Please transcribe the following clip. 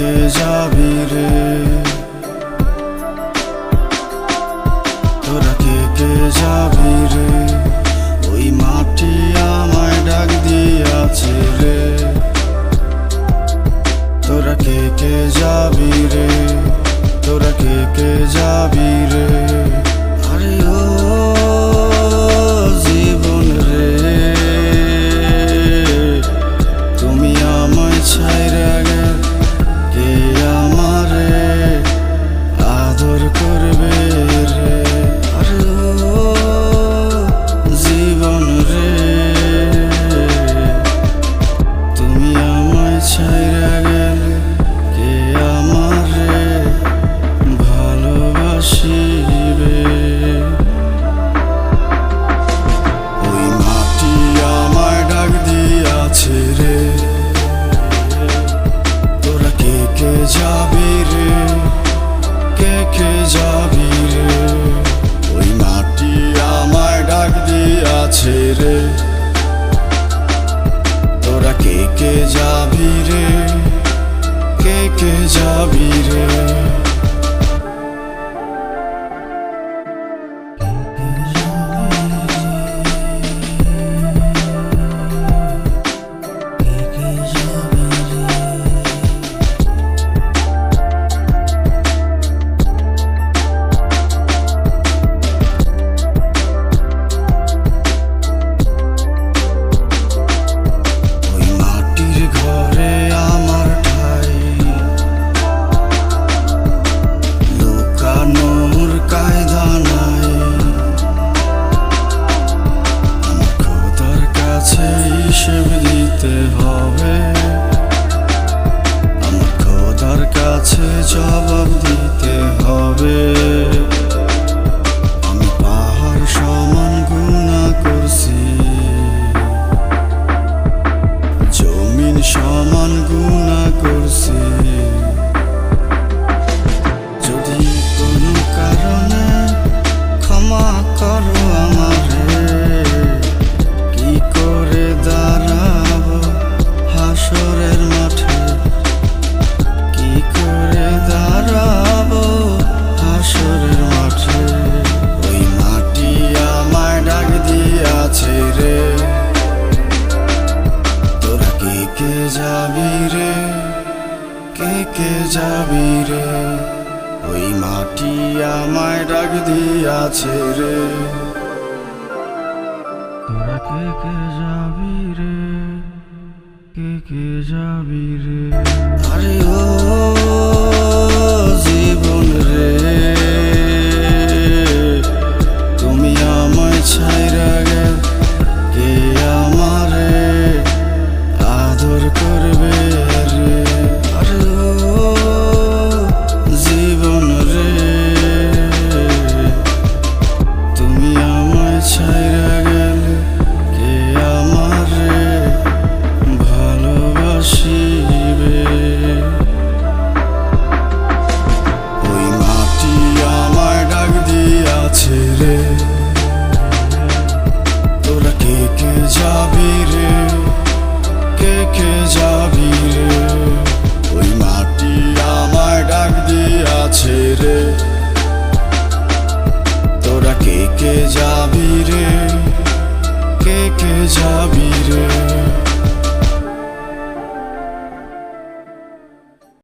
কে যাবি রে তোরা কে কে যাবি রে ওই মাটি আমায় ডাক দিয়াছে রে। তোরা কে কে যাবি রে তোরা কে কে যাবি রে gece biri. যাবি রে? কে কে যাবি রে? ওই মাটি আমায় ডাক দিয়াছে রে। তোরা কে কে যাবি রে? কে কে যাবি রে? রে কে কে যাবি রে?